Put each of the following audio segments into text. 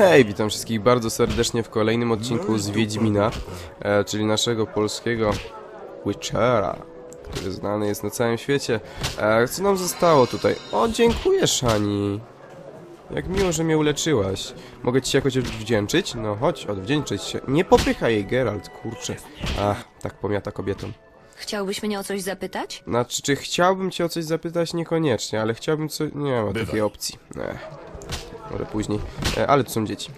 Hej, witam wszystkich bardzo serdecznie w kolejnym odcinku z Wiedźmina, e, czyli naszego polskiego Witchera, który znany jest na całym świecie. E, co nam zostało tutaj? O, dziękuję, Shani. Jak miło, że mnie uleczyłaś. Mogę ci się jakoś odwdzięczyć? No chodź, odwdzięczyć się. Nie popychaj jej, Geralt, kurczę. Ach, tak pomiata kobietom. Chciałbyś mnie o coś zapytać? Znaczy, czy chciałbym cię o coś zapytać? Niekoniecznie, ale chciałbym co... Nie ma takiej opcji. Ech, może później. E, ale tu są dzieci.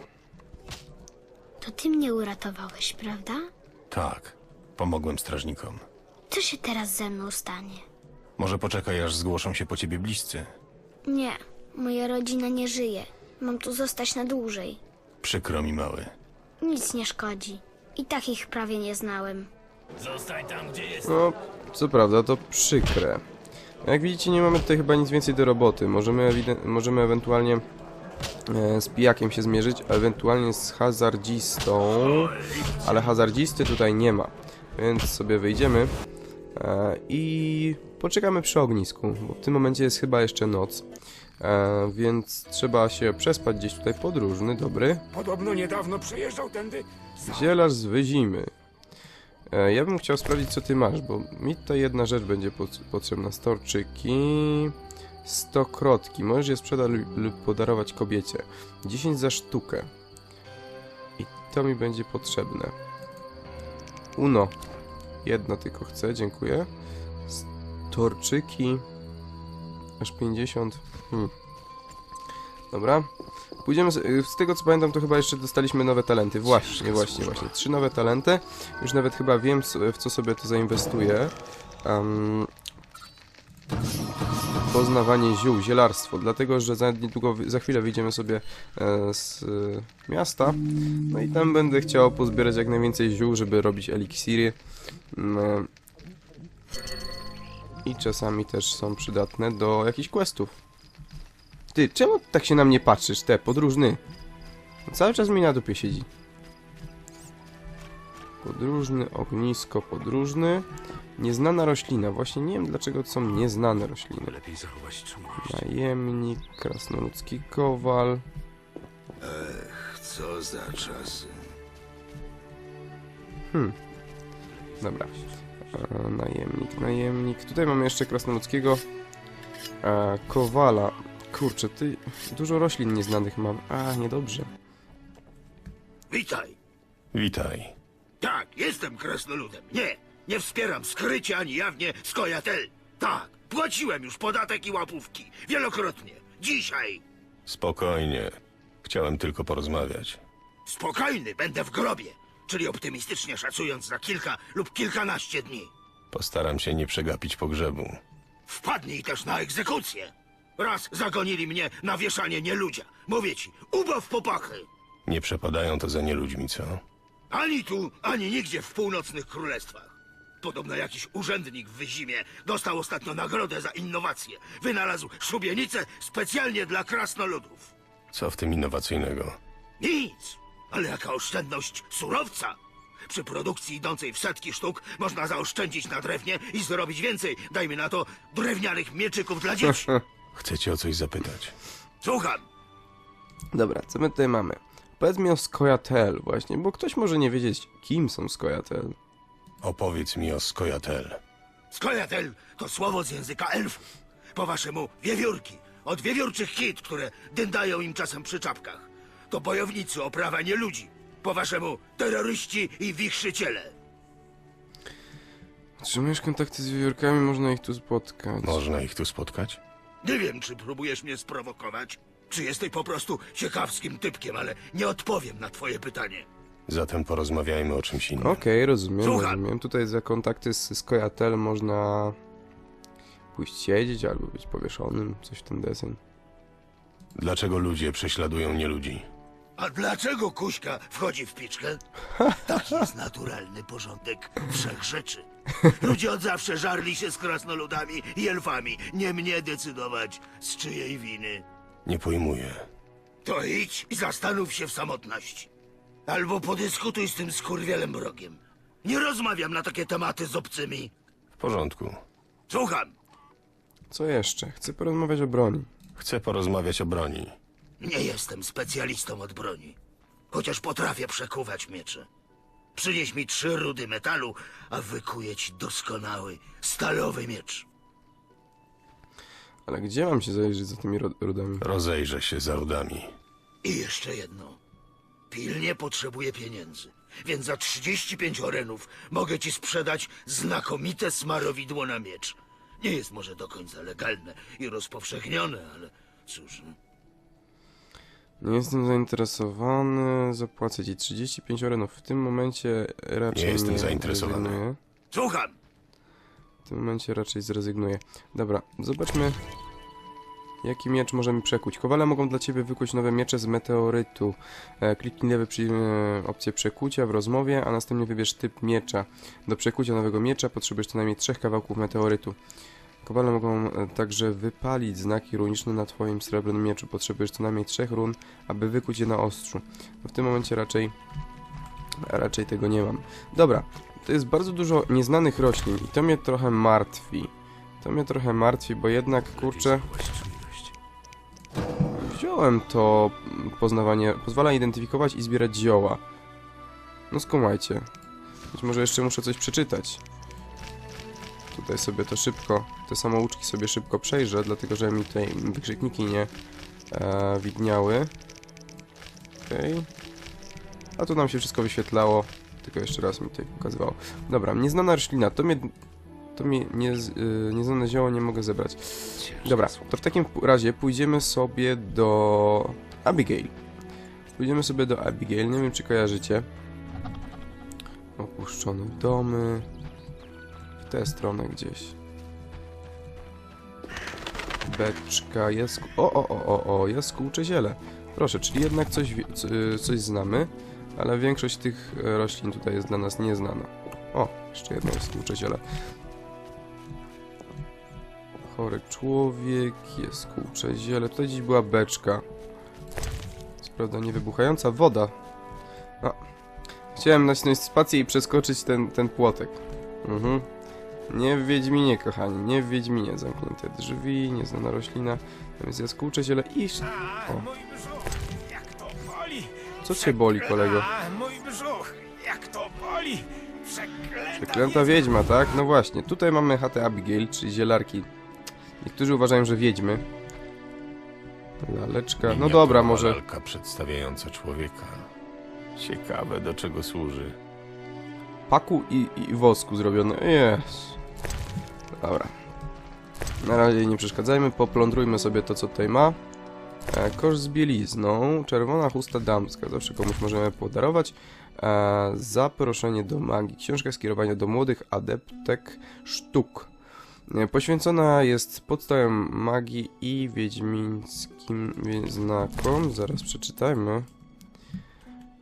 To ty mnie uratowałeś, prawda? Tak, pomogłem strażnikom. Co się teraz ze mną stanie? Może poczekaj, aż zgłoszą się po ciebie bliscy. Nie, moja rodzina nie żyje. Mam tu zostać na dłużej. Przykro mi, mały. Nic nie szkodzi. I tak ich prawie nie znałem. No, co prawda, to przykre. Jak widzicie, nie mamy tutaj chyba nic więcej do roboty. Możemy, możemy ewentualnie z pijakiem się zmierzyć, ewentualnie z hazardzistą, ale hazardzisty tutaj nie ma. Więc sobie wyjdziemy e, i poczekamy przy ognisku, bo w tym momencie jest chyba jeszcze noc. E, więc trzeba się przespać gdzieś tutaj podróżny, dobry. Podobno niedawno przejeżdżał tędy. Zielarz z wyzimy. E, ja bym chciał sprawdzić, co ty masz, bo mi tutaj jedna rzecz będzie pot- potrzebna. Storczyki, stokrotki. Możesz je sprzedać lub- podarować kobiecie. 10 za sztukę. I to mi będzie potrzebne. Uno. Jedno tylko chcę, dziękuję. Storczyki. Aż 50. Hmm. Dobra. Pójdziemy, z, y, z tego co pamiętam, to chyba jeszcze dostaliśmy nowe talenty. Właśnie, właśnie, właśnie. Trzy nowe talenty. Już nawet chyba wiem, w co sobie to zainwestuję. Um, poznawanie ziół, zielarstwo. Dlatego, że za niedługo, za chwilę wyjdziemy sobie e, z e, miasta. No i tam będę chciał pozbierać jak najwięcej ziół, żeby robić eliksiry. Mm, I czasami też są przydatne do jakichś questów. Ty, czemu tak się na mnie patrzysz, te, podróżny? Cały czas mi na dupie siedzi. Podróżny, ognisko, podróżny. Nieznana roślina. Właśnie nie wiem dlaczego to są nieznane rośliny. Lepiej zachować czułość. Najemnik, krasnoludzki kowal. Co za czasy. Dobra. E, najemnik, najemnik. Tutaj mamy jeszcze krasnoludzkiego e, kowala. Kurczę, ty... Dużo roślin nieznanych mam. A, niedobrze. Witaj. Witaj. Tak, jestem krasnoludem. Nie, nie wspieram skrycie ani jawnie Skojatel. Tak, płaciłem już podatek i łapówki. Wielokrotnie. Dzisiaj. Spokojnie. Chciałem tylko porozmawiać. Spokojny będę w grobie. Czyli optymistycznie szacując na kilka lub kilkanaście dni. Postaram się nie przegapić pogrzebu. Wpadnij też na egzekucję. Raz zagonili mnie na wieszanie nieludzia. Mówię ci, ubaw popachy. Nie przepadają to za nieludźmi, co? Ani tu, ani nigdzie w północnych królestwach. Podobno jakiś urzędnik w Wyzimie dostał ostatnio nagrodę za innowację. Wynalazł szubienicę specjalnie dla krasnoludów. Co w tym innowacyjnego? Nic, ale jaka oszczędność surowca. Przy produkcji idącej w setki sztuk można zaoszczędzić na drewnie i zrobić więcej, dajmy na to, drewnianych mieczyków dla dzieci. Chcę cię o coś zapytać. Słucham, Dobra, co my tutaj mamy? Powiedz mi o Skojatel właśnie, bo ktoś może nie wiedzieć, kim są Skojatel. Opowiedz mi o Skojatel. skojatel to słowo z języka elfów. Po waszemu wiewiórki, od wiewiórczych hit, które dyndają im czasem przy czapkach. To bojownicy o prawa nie ludzi. Po waszemu terroryści i wichrzyciele. Otrzymujesz kontakty z wiewiórkami, można ich tu spotkać. Można ich tu spotkać? Nie wiem, czy próbujesz mnie sprowokować, czy jesteś po prostu ciekawskim typkiem, ale nie odpowiem na twoje pytanie. Zatem porozmawiajmy o czymś innym. Okej, rozumiem, Słucham. rozumiem. Tutaj za kontakty z Skojatel można pójść siedzieć albo być powieszonym, coś w ten deseń. Dlaczego ludzie prześladują nieludzi? A dlaczego Kuśka wchodzi w piczkę? Taki jest naturalny porządek wszech rzeczy. Ludzie od zawsze żarli się z krasnoludami i elfami. Nie mnie decydować, z czyjej winy. Nie pojmuję. To idź i zastanów się w samotności. Albo podyskutuj z tym skurwielem mrogiem. Nie rozmawiam na takie tematy z obcymi. W porządku. Słucham. Co jeszcze? Chcę porozmawiać o broni. Chcę porozmawiać o broni. Nie jestem specjalistą od broni, chociaż potrafię przekuwać miecze. Przynieś mi trzy rudy metalu, a wykuję ci doskonały, stalowy miecz. Ale gdzie mam się zajrzeć za tymi ro- rudami? Rozejrzę się za rudami. I jeszcze jedno. Pilnie potrzebuję pieniędzy, więc za 35 orenów mogę ci sprzedać znakomite smarowidło na miecz. Nie jest może do końca legalne i rozpowszechnione, ale cóż... Nie jestem zainteresowany. Zapłacę ci 35 orenów. W tym momencie raczej Nie jestem nie zainteresowany. zrezygnuję. Słucham! W tym momencie raczej zrezygnuję. Dobra, zobaczmy. Jaki miecz możemy przekuć? Kowale mogą dla ciebie wykuć nowe miecze z meteorytu. E, kliknij lewy przycisk e, opcję przekucia w rozmowie, a następnie wybierz typ miecza. Do przekucia nowego miecza potrzebujesz co najmniej trzech kawałków meteorytu. Kowale mogą e, także wypalić znaki runiczne na twoim srebrnym mieczu. Potrzebujesz co najmniej trzech run, aby wykuć je na ostrzu. No w tym momencie raczej raczej tego nie mam. Dobra, to jest bardzo dużo nieznanych roślin i to mnie trochę martwi. To mnie trochę martwi, bo jednak, kurczę, wziąłem to poznawanie, pozwala identyfikować i zbierać zioła. No skumajcie. Być może jeszcze muszę coś przeczytać. Tutaj sobie to szybko, te samouczki sobie szybko przejrzę, dlatego że mi tutaj wykrzykniki nie e, widniały. Okej. A tu nam się wszystko wyświetlało, tylko jeszcze raz mi tutaj pokazywało. Dobra, nieznana roślina, to mnie, to mnie nie, z- y, nieznane zioło nie mogę zebrać. Dobra, to w takim razie pójdziemy sobie do Abigail. Pójdziemy sobie do Abigail, nie wiem czy kojarzycie. Opuszczone domy. W tę stronę gdzieś. Beczka, jasku... O, o, o, o, o, jaskółcze ziele. Proszę, czyli jednak coś, coś znamy, ale większość tych e, roślin tutaj jest dla nas nieznana. O, jeszcze jedno jaskółcze ziele. Chory człowiek, jaskółcze ziele. Tutaj gdzieś była beczka. Co prawda niewybuchająca woda. Chciałem nacisnąć spację i przeskoczyć ten, ten płotek. Mhm. Nie w Wiedźminie, kochani, nie w Wiedźminie. Zamknięte drzwi, nieznana roślina. Tam jest jaskółcze ziele i... O. Mój brzuch, jak to boli! Co cię boli, kolego? A, mój brzuch, jak to boli! Przeklęta, Przeklęta wiedźma, tak? No właśnie, tutaj mamy chatę Abigail, czyli zielarki. Niektórzy uważają, że wiedźmy. Laleczka, no dobra, może... lalka przedstawiająca człowieka. Ciekawe, do czego służy. paku i, i wosku zrobione. Jest. Dobra. Na razie nie przeszkadzajmy, poplądrujmy sobie to, co tutaj ma. E, kosz z bielizną, czerwona chusta damska, zawsze komuś możemy podarować. E, zaproszenie do magii, książka skierowania do młodych adeptek sztuk. E, poświęcona jest podstawom magii i wiedźmińskim wie- znakom. Zaraz przeczytajmy.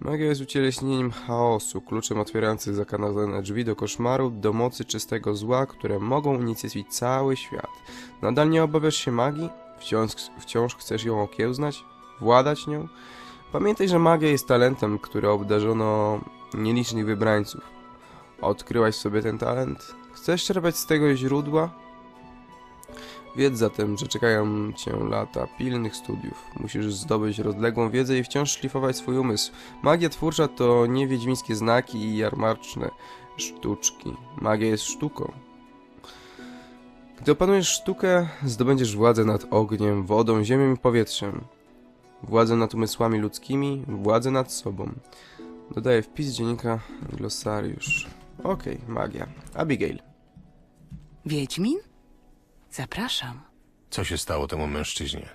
Magia jest ucieleśnieniem chaosu, kluczem otwierającym zakazane drzwi do koszmaru, do mocy czystego zła, które mogą unicestwić cały świat. Nadal nie obawiasz się magii? Wciąż, wciąż chcesz ją okiełznać? Władać nią? Pamiętaj, że magia jest talentem, który obdarzono nielicznych wybrańców. Odkryłaś sobie ten talent? Chcesz czerpać z tego źródła? Wiedz zatem, że czekają cię lata pilnych studiów. Musisz zdobyć rozległą wiedzę i wciąż szlifować swój umysł. Magia twórcza to nie wiedźmińskie znaki i jarmarczne sztuczki. Magia jest sztuką. Gdy opanujesz sztukę, zdobędziesz władzę nad ogniem, wodą, ziemią i powietrzem. Władzę nad umysłami ludzkimi, władzę nad sobą. Dodaję wpis dziennika glosariusz. Okej, magia. Abigail. Wiedźmin? Zapraszam. Co się stało temu mężczyźnie?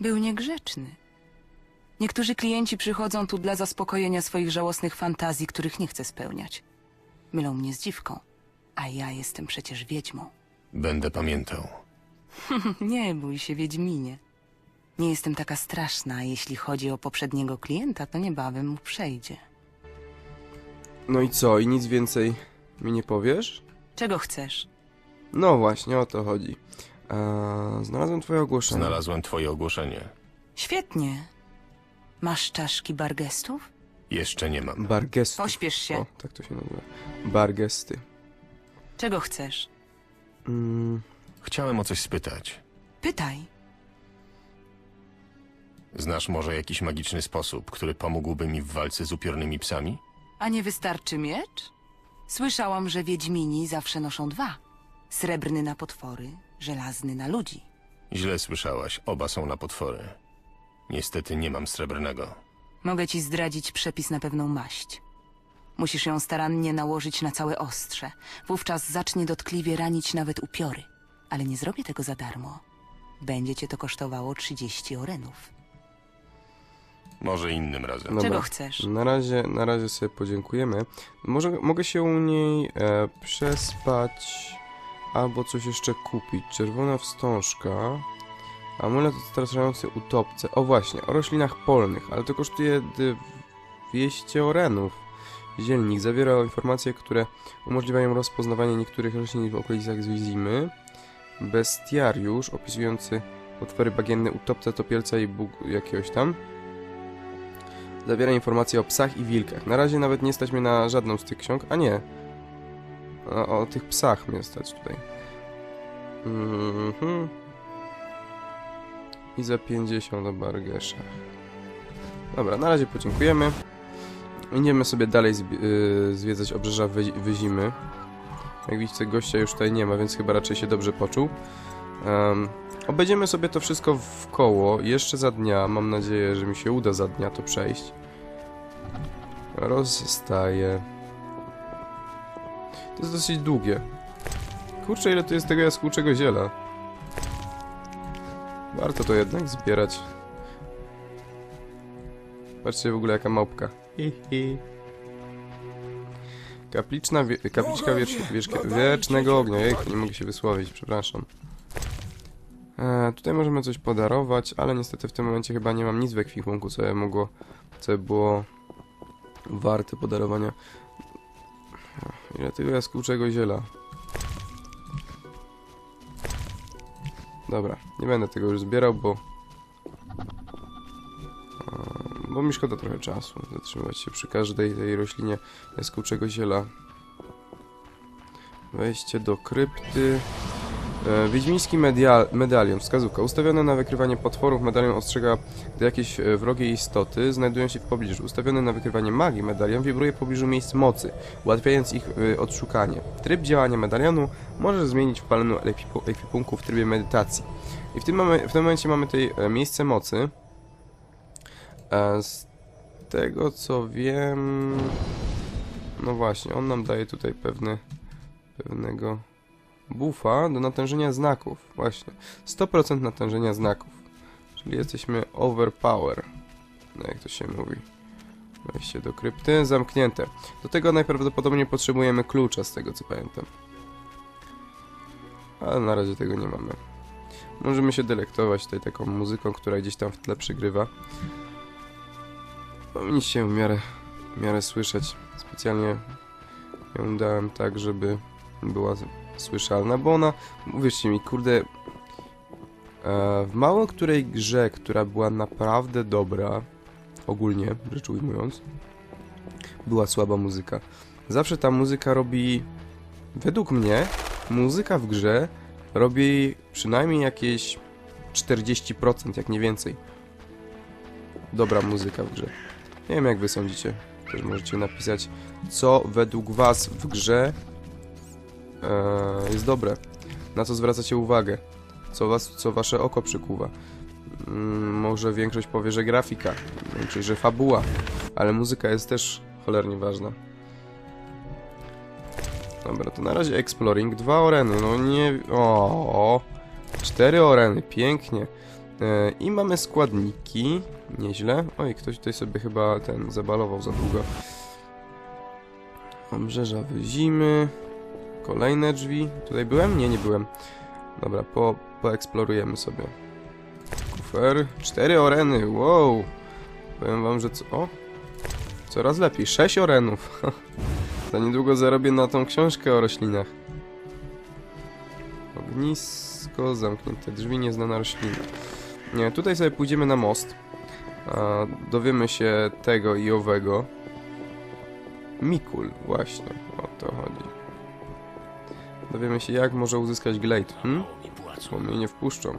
Był niegrzeczny. Niektórzy klienci przychodzą tu dla zaspokojenia swoich żałosnych fantazji, których nie chcę spełniać. Mylą mnie z dziwką, a ja jestem przecież wiedźmą. Będę pamiętał. nie bój się, Wiedźminie. Nie jestem taka straszna, a jeśli chodzi o poprzedniego klienta, to niebawem mu przejdzie. No i co? I nic więcej mi nie powiesz? Czego chcesz? No właśnie, o to chodzi. Eee, znalazłem twoje ogłoszenie. Znalazłem twoje ogłoszenie. Świetnie. Masz czaszki bargestów? Jeszcze nie mam. Bargesty. Pośpiesz się. O, tak to się nazywa. Bargesty. Czego chcesz? Mm, Chciałem o coś spytać. Pytaj. Znasz może jakiś magiczny sposób, który pomógłby mi w walce z upiornymi psami? A nie wystarczy miecz? Słyszałam, że wiedźmini zawsze noszą dwa. Srebrny na potwory, żelazny na ludzi. Źle słyszałaś, oba są na potwory. Niestety nie mam srebrnego. Mogę ci zdradzić przepis na pewną maść. Musisz ją starannie nałożyć na całe ostrze. Wówczas zacznie dotkliwie ranić nawet upiory. Ale nie zrobię tego za darmo. Będzie cię to kosztowało 30 orenów. Może innym razem. Czego chcesz? Na razie, na razie sobie podziękujemy. Może mogę się u niej e, przespać albo coś jeszcze kupić. Czerwona wstążka. Amulet odstraszający utopce. O właśnie, o roślinach polnych, ale to kosztuje 200 orenów. Zielnik zawiera informacje, które umożliwiają rozpoznawanie niektórych roślin w okolicach Zwizimy. Bestiariusz opisujący potwory bagienne, utopce, topielca i bóg jakiegoś tam. Zawiera informacje o psach i wilkach. Na razie nawet nie stać mnie na żadną z tych ksiąg. A nie. O, o tych psach mnie stać tutaj. Mhm. I za 50 o Bargeszach. Dobra, na razie podziękujemy. Idziemy sobie dalej zbi- y, zwiedzać obrzeża wy- Wyzimy. Jak widzicie, gościa już tutaj nie ma, więc chyba raczej się dobrze poczuł. Em, obejdziemy sobie to wszystko w koło. Jeszcze za dnia. Mam nadzieję, że mi się uda za dnia to przejść. Rozstaje. To jest dosyć długie. Kurczę, ile tu jest tego jaskółczego ziela. Warto to jednak zbierać. Patrzcie w ogóle jaka małpka. Hi, hi. Kapliczna, wie, kapliczka wiersz, wierzchia, wiecznego ognia. Jejku, nie mogę się wysłowić, przepraszam. E, tutaj możemy coś podarować, ale niestety w tym momencie chyba nie mam nic w ekwipunku, co by mogło, co by było warte podarowania. Ile tego jaskółczego ziela. Dobra, nie będę tego już zbierał, bo... e, Bo mi szkoda trochę czasu zatrzymywać się przy każdej tej roślinie jaskółczego ziela. Wejście do krypty. E, Wiedźmiński media- medalion, wskazówka. Ustawiony na wykrywanie potworów, medalion ostrzega, gdy jakieś e, wrogie istoty znajdują się w pobliżu. Ustawiony na wykrywanie magii, medalion wibruje w pobliżu miejsc mocy, ułatwiając ich e, odszukanie. Tryb działania medalionu możesz zmienić w paleniu ekwipu- ekwipunku w trybie medytacji. I w tym, w tym momencie mamy tutaj miejsce mocy. Z tego co wiem... No właśnie, on nam daje tutaj pewny, pewnego buffa do natężenia znaków. Właśnie. 100% natężenia znaków. Czyli jesteśmy overpower. No jak to się mówi. Wejście do krypty. Zamknięte. Do tego najprawdopodobniej potrzebujemy klucza, z tego co pamiętam. Ale na razie tego nie mamy. Możemy się delektować tutaj taką muzyką, która gdzieś tam w tle przygrywa. Powinniście w miarę, w miarę słyszeć. Specjalnie ją dałem tak, żeby była słyszalna, bo ona, uwierzcie mi, kurde, e, w mało której grze, która była naprawdę dobra, ogólnie rzecz ujmując, była słaba muzyka. Zawsze ta muzyka robi, według mnie, muzyka w grze robi przynajmniej jakieś 40%, jak nie więcej. Dobra muzyka w grze. Nie wiem jak wy sądzicie. Też możecie napisać, co według was w grze e, jest dobre. Na co zwracacie uwagę. Co, was, co wasze oko przykuwa. Mm, może większość powie, że grafika. Większość, że fabuła. Ale muzyka jest też cholernie ważna. Dobra, to na razie exploring. Dwa oreny, no nie... O, cztery oreny, pięknie. E, I mamy składniki. Nieźle. Oj, ktoś tutaj sobie chyba ten zabalował za długo. Obrzeża wyzimy. Kolejne drzwi. Tutaj byłem? Nie, nie byłem. Dobra, po, poeksplorujemy sobie. Kufer. Cztery oreny, wow. Powiem wam, że co... O! Coraz lepiej. Sześć orenów. Za niedługo zarobię na tą książkę o roślinach. Ognisko, zamknięte drzwi, nieznana roślina. Nie, tutaj sobie pójdziemy na most. A, dowiemy się tego i owego. Mikul, właśnie, o to chodzi. Dowiemy się, jak może uzyskać glade. Hmm? Bo mnie nie wpuszczą.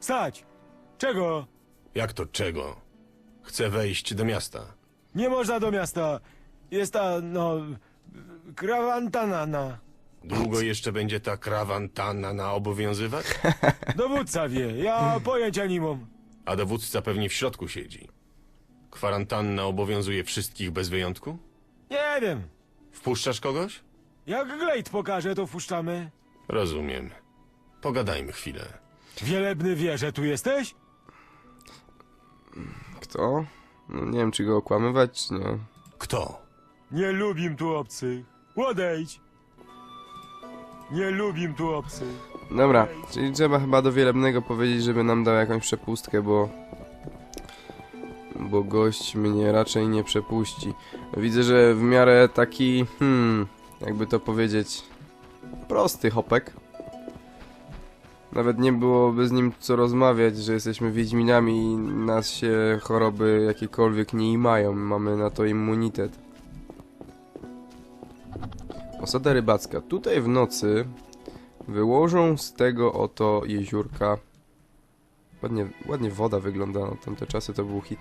Stać! Czego? Jak to czego? Chcę wejść do miasta. Nie można do miasta. Jest ta, no... Krawantanana. Długo jeszcze będzie ta krawantanna obowiązywać? Dowódca wie, ja pojęcia nie mam. A dowódca pewnie w środku siedzi. Kwarantanna obowiązuje wszystkich bez wyjątku? Nie wiem. Wpuszczasz kogoś? Jak Glade pokaże, to wpuszczamy. Rozumiem. Pogadajmy chwilę. Wielebny wie, że tu jesteś? Kto? No nie wiem, czy go okłamywać, czy nie. Kto? Nie lubim tu obcych. Odejdź. Nie lubim tu obcych. Dobra, czyli trzeba chyba do Wielebnego powiedzieć, żeby nam dał jakąś przepustkę, bo... Bo gość mnie raczej nie przepuści. Widzę, że w miarę taki, hmm, jakby to powiedzieć, prosty hopek. Nawet nie byłoby z nim co rozmawiać, że jesteśmy Wiedźminami i nas się choroby jakiekolwiek nie imają. Mamy na to immunitet. Osada rybacka. Tutaj w nocy wyłożą z tego oto jeziórka. Ładnie, ładnie woda wygląda, tamte czasy to był hit.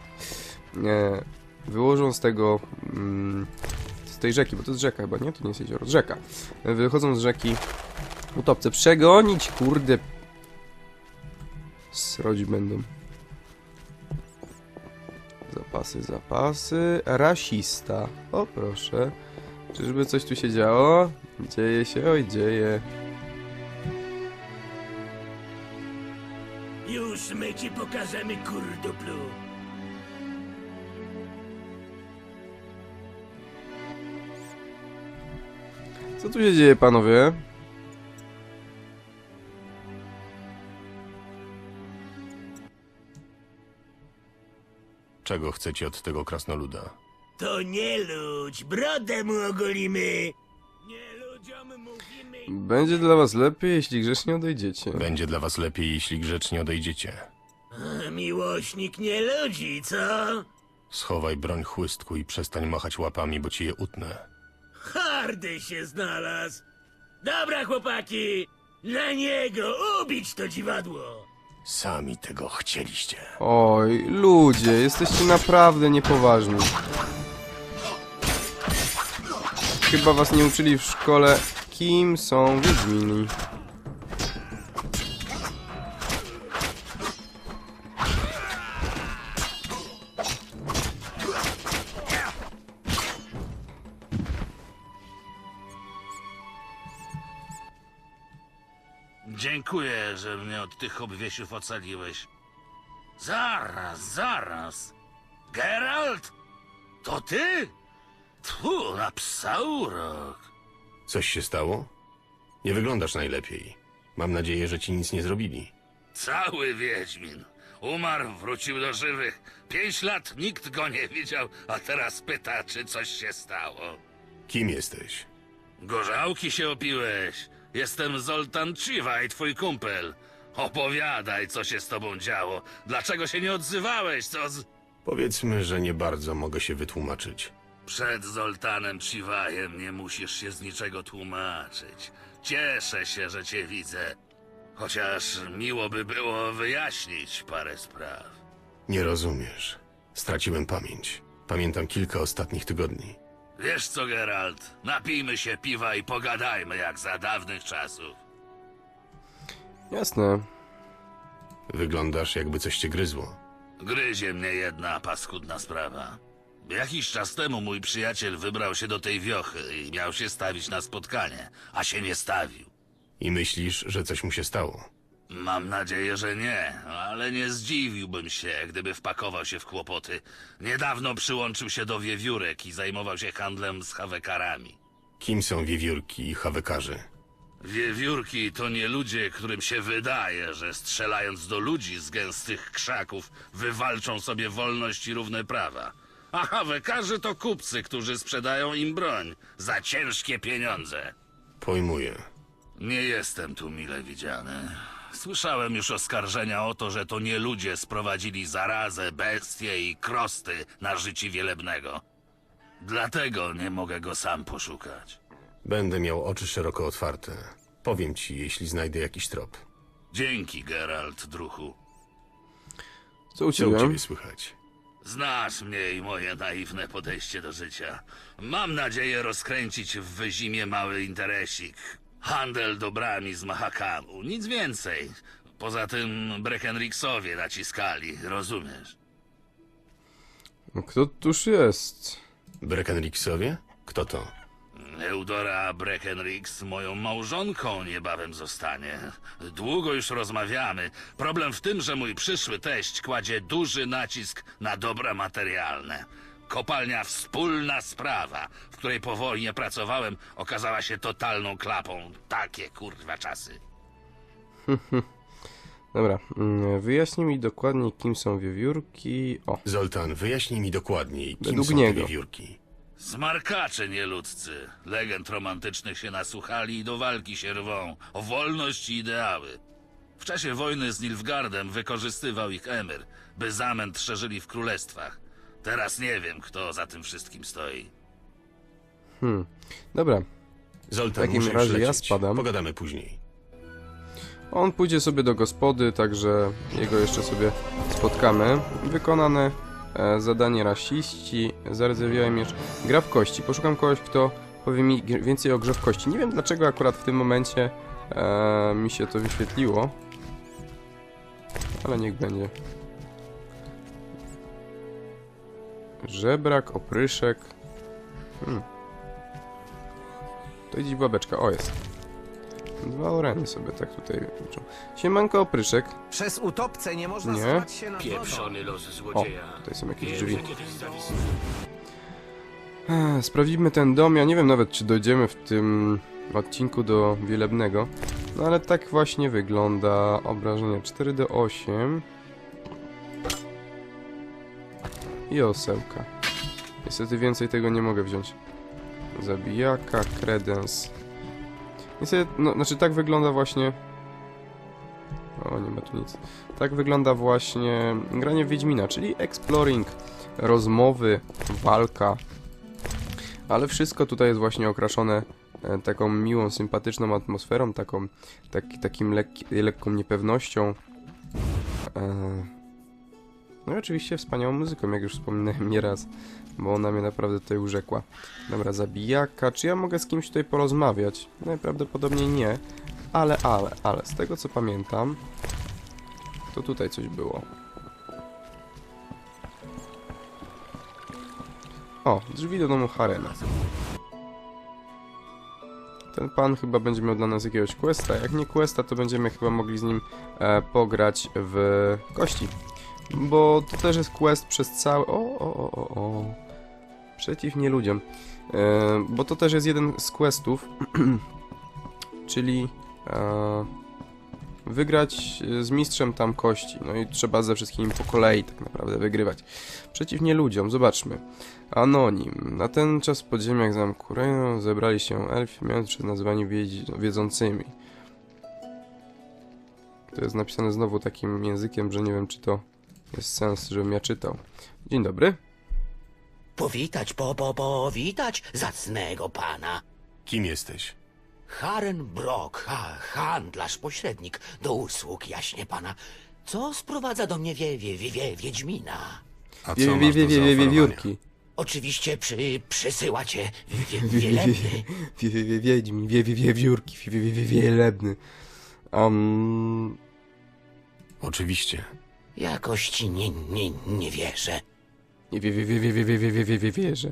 Nie, wyłożą z tego, mm, z tej rzeki, bo to jest rzeka chyba, nie? To nie jest jezioro, rzeka. Wychodzą z rzeki utopce. Przegonić, kurde. Srodzi będą. Zapasy, zapasy. Rasista. O proszę. Czyżby coś tu się działo? Dzieje się, oj dzieje. Już my ci pokażemy kurduplu. Co tu się dzieje, panowie? Czego chcecie od tego krasnoluda? To nie ludź, brodę mu ogolimy. Nie ludziom mówimy. Będzie dla was lepiej, jeśli grzecznie odejdziecie. Będzie dla was lepiej, jeśli grzecznie odejdziecie. Miłośnik nie ludzi, co? Schowaj broń chłystku i przestań machać łapami, bo ci je utnę. Hardy się znalazł. Dobra, chłopaki, na niego ubić to dziwadło. Sami tego chcieliście. Oj, ludzie, jesteście naprawdę niepoważni. Chyba was nie uczyli w szkole, kim są Wiedźmini. Dziękuję, że mnie od tych obwiesiów ocaliłeś. Zaraz, zaraz. Geralt? To ty? Tfu, na psa urok. Coś się stało? Nie wyglądasz najlepiej. Mam nadzieję, że ci nic nie zrobili. Cały Wiedźmin. Umarł, wrócił do żywych. Pięć lat nikt go nie widział, a teraz pyta, czy coś się stało. Kim jesteś? Gorzałki się opiłeś. Jestem Zoltan Chivaj, twój kumpel. Opowiadaj, co się z tobą działo. Dlaczego się nie odzywałeś, co z... Powiedzmy, że nie bardzo mogę się wytłumaczyć. Przed Zoltanem Chiwajem nie musisz się z niczego tłumaczyć. Cieszę się, że cię widzę. Chociaż miło by było wyjaśnić parę spraw. Nie rozumiesz. Straciłem pamięć. Pamiętam kilka ostatnich tygodni. Wiesz co, Geralt? Napijmy się piwa i pogadajmy jak za dawnych czasów. Jasne. Wyglądasz, jakby coś cię gryzło. Gryzie mnie jedna paskudna sprawa. Jakiś czas temu mój przyjaciel wybrał się do tej wiochy i miał się stawić na spotkanie, a się nie stawił. I myślisz, że coś mu się stało. Mam nadzieję, że nie, ale nie zdziwiłbym się, gdyby wpakował się w kłopoty. Niedawno przyłączył się do wiewiórek i zajmował się handlem z hawekarami. Kim są wiewiórki i hawekarze? Wiewiórki to nie ludzie, którym się wydaje, że strzelając do ludzi z gęstych krzaków wywalczą sobie wolność i równe prawa. A hawekarze to kupcy, którzy sprzedają im broń za ciężkie pieniądze. Pojmuję. Nie jestem tu mile widziany. Słyszałem już oskarżenia o to, że to nie ludzie sprowadzili zarazę, bestie i krosty na życie wielebnego. Dlatego nie mogę go sam poszukać. Będę miał oczy szeroko otwarte. Powiem ci, jeśli znajdę jakiś trop. Dzięki, Geralt, druhu. Co u Co u ciebie? ciebie słychać? Znasz mnie i moje naiwne podejście do życia. Mam nadzieję rozkręcić w wyzimie mały interesik. Handel dobrami z Mahakanu, nic więcej. Poza tym Breckenrixowie naciskali, rozumiesz? No, Kto tuż jest? Breckenrixowie? Kto to? Eudora Breckenrix moją małżonką niebawem zostanie. Długo już rozmawiamy. Problem w tym, że mój przyszły teść kładzie duży nacisk na dobra materialne. Kopalnia Wspólna Sprawa, w której po wojnie pracowałem, okazała się totalną klapą. Takie kurwa czasy. Dobra, mm, wyjaśnij mi dokładnie, kim są wiewiórki. O, Zoltan, wyjaśnij mi dokładniej, kim Według są niego. te wiewiórki. Smarkacze nieludzcy. Legend romantycznych się nasłuchali i do walki się rwą. O wolność i ideały. W czasie wojny z Nilfgaardem wykorzystywał ich Emir, by zamęt szerzyli w królestwach. Teraz nie wiem, kto za tym wszystkim stoi. dobra. Zoltan, W takim muszę razie ja lecieć. spadam. Pogadamy później. On pójdzie sobie do gospody, także jego jeszcze sobie spotkamy. Wykonane e, zadanie rasiści, zardzewiały miecz. Gra w kości. Poszukam kogoś, kto powie mi gr- więcej o grze w kości. Nie wiem dlaczego akurat w tym momencie e, mi się to wyświetliło. Ale niech będzie. Żebrak, opryszek. Hmm. To idź babeczka. O, jest. Dwa oreny sobie tak tutaj liczą. Siemanko, opryszek. Przez utopce nie można Nie. schować się wodą. Pieprzony los O, złodzieja. tutaj są jakieś drzwi. Ech, Sprawdzimy ten dom. Ja nie wiem nawet, czy dojdziemy w tym odcinku do Wielebnego. No ale tak właśnie wygląda obrażenia 4D8 i osełka. Niestety więcej tego nie mogę wziąć. Zabijaka, kredens. Niestety, no, znaczy tak wygląda właśnie... O, nie ma tu nic. Tak wygląda właśnie granie w Wiedźmina, czyli exploring, rozmowy, walka, ale wszystko tutaj jest właśnie okraszone e, taką miłą, sympatyczną atmosferą, taką, taki, takim lekki, lekką niepewnością. E, No i oczywiście wspaniałą muzyką, jak już wspominałem nieraz, bo ona mnie naprawdę tutaj urzekła. Dobra, zabijaka. Czy ja mogę z kimś tutaj porozmawiać? Najprawdopodobniej nie, ale, ale, ale, z tego co pamiętam, to tutaj coś było. O, drzwi do domu Harena. Ten pan chyba będzie miał dla nas jakiegoś questa. Jak nie questa, to będziemy chyba mogli z nim e, pograć w kości. Bo to też jest quest przez cały... O, o, o, o, o. Przeciw nie ludziom. E, bo to też jest jeden z questów, czyli e, wygrać z mistrzem tam kości. No i trzeba ze wszystkimi po kolei tak naprawdę wygrywać. Przeciw nie ludziom, zobaczmy. Anonim. Na ten czas w podziemiach zamku Reno zebrali się elfi, mając nazywani wiedzi, wiedzącymi. To jest napisane znowu takim językiem, że nie wiem, czy to jest sens, żebym ja czytał. Dzień dobry. Powitać, po, po, powitać zacnego pana. Kim jesteś? Haren Brock, ha, handlarz, pośrednik, do usług jaśnie pana. Co sprowadza do mnie wie, wie, wie, wie, Wiedźmina? A co Wie, wie, masz wie, do wie, wie, zaoferowania? wiewiórki. Oczywiście przy, przysyła cię wie, Wie, wie, wielebny. wie, wie, wie, wiedźmin, wie, wie, wiewiórki, wie, wie, wie, wie, wielebny. Um, Oczywiście. Jakoś ci nie, nie, nie wierzę. nie wie, wie, wie, wie, wie, wie, wie, wie, wie, wie, wierzę.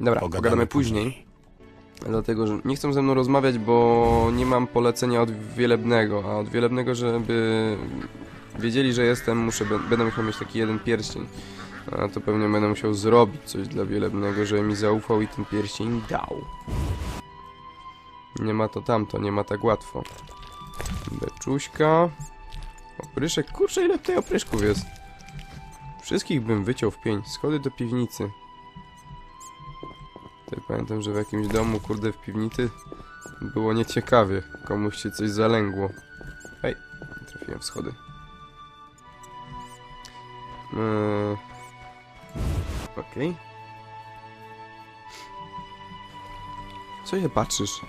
Dobra, pogadamy, później. Dlatego, że nie chcą ze mną rozmawiać, bo nie mam polecenia od Wielebnego, a od Wielebnego, żeby wiedzieli, że jestem, muszę, będę musiał mieć taki jeden pierścień. A to pewnie będę musiał zrobić coś dla Wielebnego, żeby mi zaufał i ten pierścień dał. Nie ma to tamto, nie ma tak łatwo. Beczuśka. Opryszek, kurczę ile tutaj opryszków jest. Wszystkich bym wyciął w pień. Schody do piwnicy. Tutaj pamiętam, że w jakimś domu, kurde, w piwnicy było nieciekawie. Komuś się coś zalęgło. Hej, trafiłem w schody. Eee... Okej. Co się patrzysz?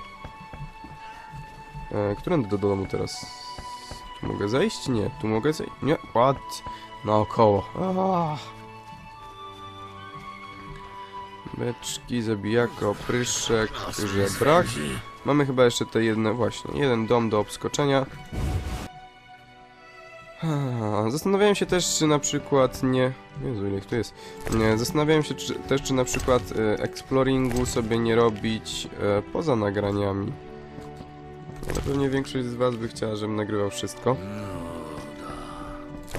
Eee, którędy do domu teraz? Tu mogę zejść? Nie, tu mogę zejść. Nie, what? naokoło. Ach. Beczki, zabijako, pryszek, żebrak. Mamy chyba jeszcze te jedne, właśnie, jeden dom do obskoczenia. Zastanawiałem się też, czy na przykład nie... Jezu, ile ich tu jest. Nie, zastanawiałem się czy, też, czy na przykład e, exploringu sobie nie robić e, poza nagraniami. Ale pewnie większość z was by chciała, żebym nagrywał wszystko.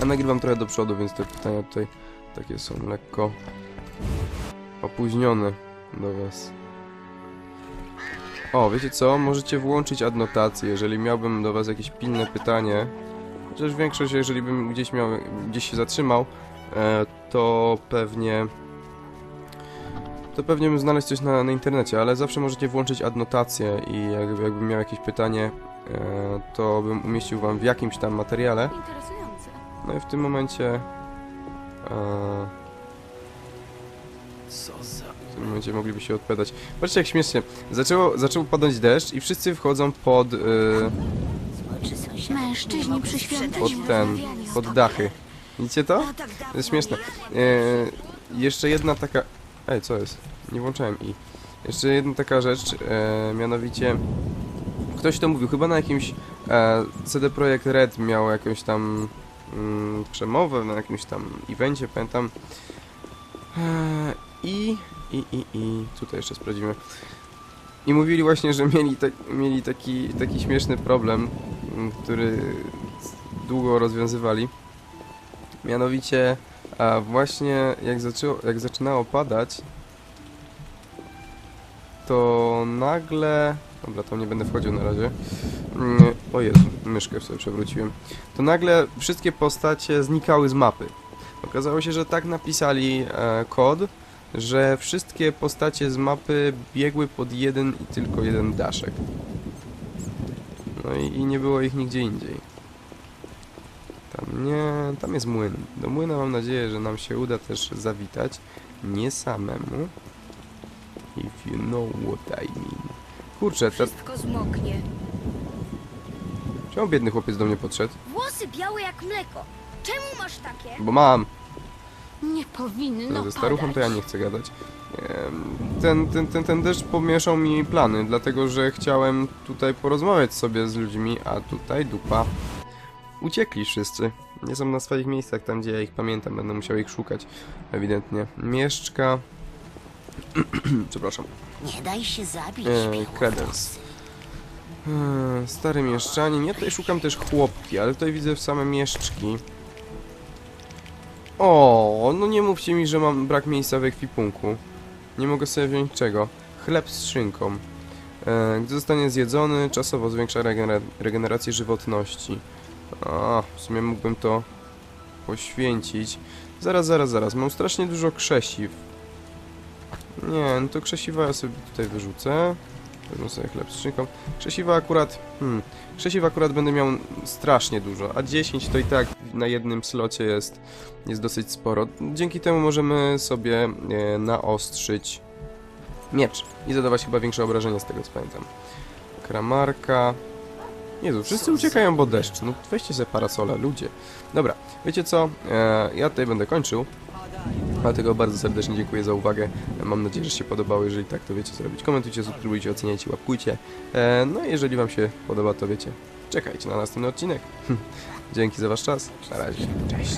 A nagrywam trochę do przodu, więc te pytania tutaj takie są lekko opóźnione do was. O, wiecie co? Możecie włączyć adnotację, jeżeli miałbym do was jakieś pilne pytanie. Chociaż większość, jeżeli bym gdzieś miał, gdzieś się zatrzymał, e, to pewnie to pewnie bym znaleźć coś na, na internecie, ale zawsze możecie włączyć adnotację i jakby, jakbym miał jakieś pytanie, e, to bym umieścił wam w jakimś tam materiale. Interesujące. No i w tym momencie. E, w tym momencie mogliby się odpowiadać. Patrzcie jak śmiesznie. Zaczęło, zaczął padać deszcz i wszyscy wchodzą pod, e, Mężczyźni przy pod ten, pod dachy. Widzicie to? To jest śmieszne. E, jeszcze jedna taka... Ej, co jest? Nie włączałem i. Jeszcze jedna taka rzecz, e, mianowicie... Ktoś to mówił, chyba na jakimś e, CD Projekt Red miał jakąś tam mm, przemowę, na jakimś tam evencie, pamiętam. E, I, i, i, i, tutaj jeszcze sprawdzimy. I mówili właśnie, że mieli, tak, mieli taki, taki śmieszny problem, m, który długo rozwiązywali. Mianowicie, a właśnie jak, zaczęło, jak zaczynało padać, to nagle... Dobra, tam nie będę wchodził na razie. Mm, O Jezu, myszkę sobie przewróciłem. To nagle wszystkie postacie znikały z mapy. Okazało się, że tak napisali e, kod, że wszystkie postacie z mapy biegły pod jeden i tylko jeden daszek. No i, i nie było ich nigdzie indziej. Tam nie, tam jest młyn. Do młyna mam nadzieję, że nam się uda też zawitać. Nie samemu. If you know what I mean. Kurczę, te, Wszystko zmoknie. czemu biedny chłopiec do mnie podszedł? Włosy białe jak mleko. Czemu masz takie? Bo mam. Nie powinno Ze staruchą to ja nie chcę gadać. Ten, ten, ten, ten deszcz pomieszał mi plany, dlatego że chciałem tutaj porozmawiać sobie z ludźmi, a tutaj dupa. Uciekli wszyscy. Nie są na swoich miejscach, tam gdzie ja ich pamiętam, będę musiał ich szukać. Ewidentnie. Mieszczka. Przepraszam. Nie daj się zabić, E, Credence. E, Stary mieszczanin. Ja tutaj szukam też chłopki, ale tutaj widzę same mieszczki. O, no nie mówcie mi, że mam brak miejsca w ekwipunku. Nie mogę sobie wziąć czego. Chleb z szynką. E, gdy zostanie zjedzony, czasowo zwiększa regener regenerację żywotności. A, w sumie mógłbym to poświęcić. Zaraz, zaraz, zaraz. Mam strasznie dużo krzesiw. Nie, no to krzesiwa ja sobie tutaj wyrzucę. Wezmę sobie chleb z. Krzesiwa akurat... Hmm, krzesiw akurat będę miał strasznie dużo, a 10 to i tak na jednym slocie jest, jest dosyć sporo. Dzięki temu możemy sobie e, naostrzyć miecz i zadawać chyba większe obrażenia z tego co pamiętam. Kramarka... Jezu, wszyscy uciekają, bo deszcz. No weźcie sobie parasole, ludzie. Dobra, wiecie co? E, ja tutaj będę kończył. Dlatego bardzo serdecznie dziękuję za uwagę. Mam nadzieję, że się podobało. Jeżeli tak, to wiecie co robić. Komentujcie, subskrybujcie, oceniajcie, łapkujcie. E, no i jeżeli wam się podoba, to wiecie, czekajcie na następny odcinek. Dzięki za wasz czas. Na razie. Cześć.